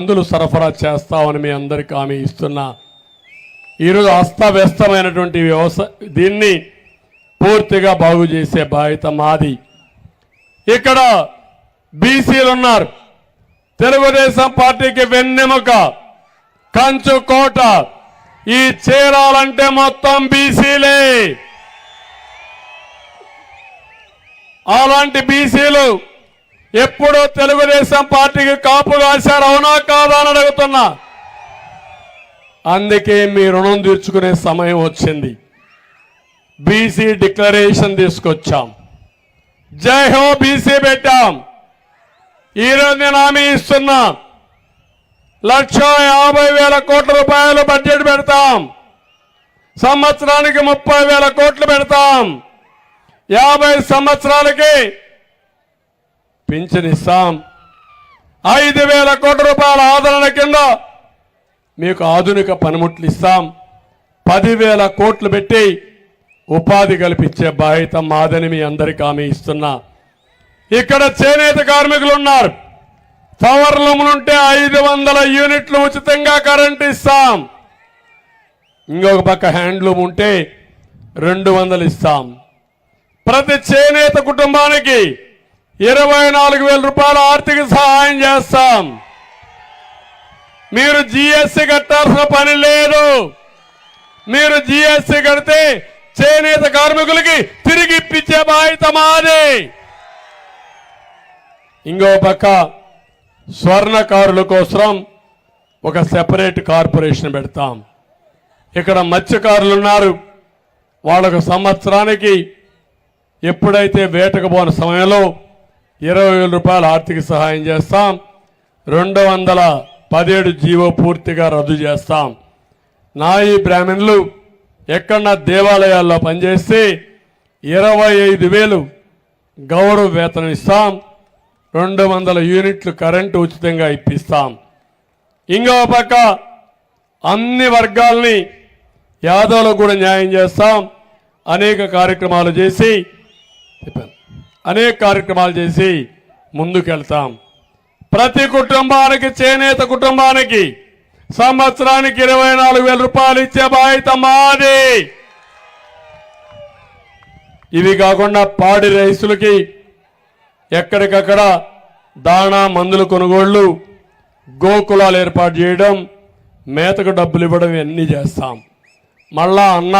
మందులు సరఫరా చేస్తామని మీ అందరికీ హామీ ఇస్తున్నా. ఈరోజు అస్తవ్యస్తమైనటువంటి వ్యవసాయ దీన్ని పూర్తిగా బాగు చేసే బాధ్యత మాది. ఇక్కడ బీసీలు ఉన్నారు. తెలుగుదేశం పార్టీకి వెన్నెముక కంచు కోట. ఈ చేరాలంటే మొత్తం బీసీలే. అలాంటి బీసీలు ఎప్పుడో తెలుగుదేశం పార్టీకి కాపు కాశారు అవునా కాదా అని అడుగుతున్నా. అందుకే మీ రుణం తీర్చుకునే సమయం వచ్చింది. బీసీ డిక్లరేషన్ తీసుకొచ్చాం. జై హో బీసీ పెట్టాం. ఈరోజు నేను హామీ ఇస్తున్నా. లక్ష యాభై వేల కోట్ల రూపాయలు బడ్జెట్ పెడతాం. సంవత్సరానికి ముప్పై వేల కోట్లు పెడతాం. యాభై సంవత్సరాలకి పింఛన్ ఇస్తాం ఐదు వేల కోట్ల రూపాయల ఆదరణ కింద మీకు ఆధునిక పనిముట్లు ఇస్తాం పదివేల కోట్లు పెట్టి ఉపాధి కల్పించే బాధ్యత మాదని మీ అందరికీ హామీ ఇస్తున్నా. ఇక్కడ చేనేత కార్మికులు ఉన్నారు. పవర్లములుంటే ఐదు వందల యూనిట్లు ఉచితంగా కరెంట్ ఇస్తాం. ఇంకొక పక్క హ్యాండ్లూమ్ ఉంటే రెండు వందలు ఇస్తాం. ప్రతి చేనేత కుటుంబానికి ఇరవై నాలుగు వేల రూపాయల ఆర్థిక సహాయం చేస్తాం. మీరు జిఎస్సి కట్టాల్సిన పని లేదు. మీరు జిఎస్సి కడితే చేనేత కార్మికులకి తిరిగి ఇప్పించే బాధ్యత మాది. ఇంకో పక్క స్వర్ణకారుల కోసం ఒక సెపరేట్ కార్పొరేషన్ పెడతాం. ఇక్కడ మత్స్యకారులు ఉన్నారు. వాళ్ళకు సంవత్సరానికి ఎప్పుడైతే వేటకు పోని సమయంలో ఇరవై వేల రూపాయల ఆర్థిక సహాయం చేస్తాం. రెండు వందల పదిహేడు జీవో పూర్తిగా రద్దు చేస్తాం. నాయి బ్రాహ్మణులు ఎక్కడన్నా దేవాలయాల్లో పనిచేస్తే ఇరవై ఐదు వేలు గౌరవ వేతనం ఇస్తాం. రెండు వందల యూనిట్లు కరెంటు ఉచితంగా ఇప్పిస్తాం. ఇంకో పక్క అన్ని వర్గాల్ని యాదవులకు కూడా న్యాయం చేస్తాం. అనేక కార్యక్రమాలు చేసి చెప్పాను. అనేక కార్యక్రమాలు చేసి ముందుకెళ్తాం. ప్రతి కుటుంబానికి చేనేత కుటుంబానికి సంవత్సరానికి ఇరవై నాలుగు వేల రూపాయలు ఇచ్చే బాధ్యత మాది. ఇవి కాకుండా పాడి రైతులకి ఎక్కడికక్కడ దాణా మందుల కొనుగోళ్ళు గోకులాలు ఏర్పాటు చేయడం మేతకు డబ్బులు ఇవ్వడం ఇవన్నీ చేస్తాం. మళ్ళా అన్న